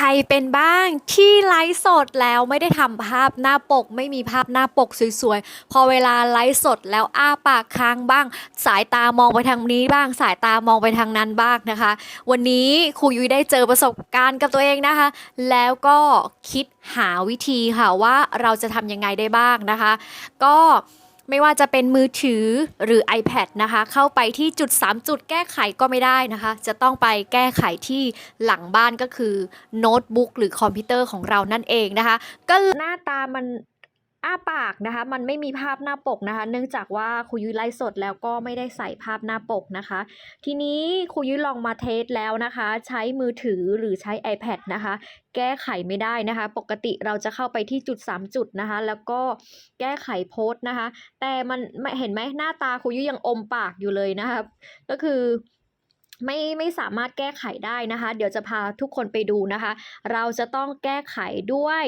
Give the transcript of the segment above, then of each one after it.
ใครเป็นบ้างที่ไลฟ์สดแล้วไม่ได้ทำภาพหน้าปก ไม่มีภาพหน้าปกสวยๆ พอเวลาไลฟ์สดแล้วอ้าปากค้างบ้าง สายตามองไปทางนี้บ้าง สายตามองไปทางนั้นบ้างนะคะ วันนี้ครูยุ้ยได้เจอประสบการณ์กับตัวเองนะคะ แล้วก็คิดหาวิธีค่ะว่าเราจะทำยังไงได้บ้างนะคะ ก็ ไม่ว่าจะเป็นมือถือหรือ iPad นะคะ เข้าไปที่จุด 3 จุดแก้ไขก็ไม่ได้นะคะ จะต้องไปแก้ไขที่หลังบ้านก็คือโน้ตบุ๊กหรือคอมพิวเตอร์ของเรานั่นเองนะคะ ก็หน้าตามัน อ้าปากนะคะมันไม่มีภาพหน้าปกนะคะ เนื่องจากว่าครูยุ้ยไลฟ์สดแล้วก็ไม่ได้ใส่ภาพหน้าปกนะคะ ทีนี้ครูยุ้ยลองมาเทสแล้วนะคะ ใช้มือถือหรือใช้ iPad นะคะ แก้ไขไม่ได้นะคะ ปกติเราจะเข้าไปที่จุด 3 จุดนะคะ แล้วก็แก้ไขโพสต์นะคะ แต่มันมเห็นไหมหน้าตาครูยุ้ยยังอมปากอยู่เลยนะคะก็คือไม่ไม่สามารถแก้ไขได้นะคะ เดี๋ยวจะพาทุกคนไปดูนะคะ เราจะต้องแก้ไขด้วย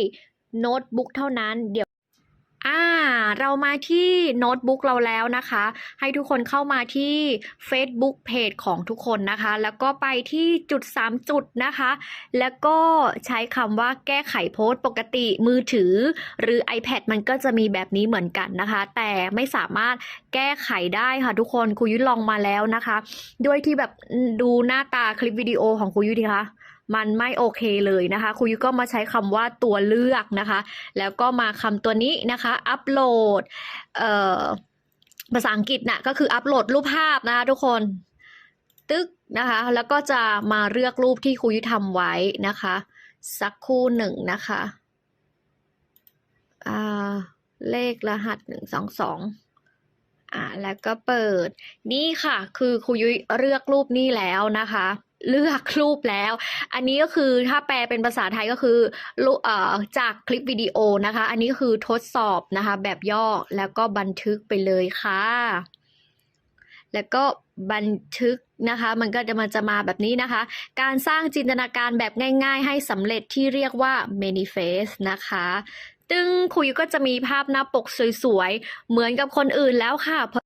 โน้ตบุ๊กเท่านั้นเดี๋ยว อ่า เรามาที่โน้ตบุ๊กเราแล้วนะคะ ให้ทุกคนเข้ามาที่ Facebook Page ของทุกคนนะคะ แล้วก็ไปที่จุด 3 จุดนะคะ แล้วก็ใช้คำว่าแก้ไขโพสต์ปกติมือถือ หรือ iPad มันก็จะมีแบบนี้เหมือนกันนะคะ แต่ไม่สามารถแก้ไขได้ค่ะทุกคนครูยุ้ยลองมาแล้วนะคะ ด้วยที่แบบดูหน้าตาคลิปวิดีโอของครูยุ้ยดีคะ มันไม่โอเคเลยนะคะครูยุก็มาใช้คำว่าตัวเลือกนะคะ แล้วก็มาคำตัวนี้นะคะอัปโหลดเอ่อภาษาอังกฤษน่ะก็คืออัปโหลดรูปภาพนะคะทุกคนตึกนะคะ แล้วก็จะมาเลือกรูปที่ครูยุทำไว้นะคะ สักคู่หนึ่งนะคะอ่าเลขรหัสหนึ่งสองสองอ่าแล้วก็เปิด นี่ค่ะ คือครูยุ้ยเลือกรูปนี้แล้วนะคะ เลือกรูปแล้ว อันนี้ก็คือถ้าแปลเป็นภาษาไทยก็คือรูเอ่อจากคลิปวิดีโอนะคะ อันนี้คือทดสอบนะคะ แบบย่อแล้วก็บันทึกไปเลยค่ะ แล้วก็บันทึกนะคะ มันก็จะมันจะมาแบบนี้นะคะ การสร้างจินตนาการแบบง่าย ๆ ให้สำเร็จที่เรียกว่า manifest นะคะตึงคุยก็จะมีภาพหน้าปกสวยๆ เหมือนกับคนอื่นแล้วค่ะ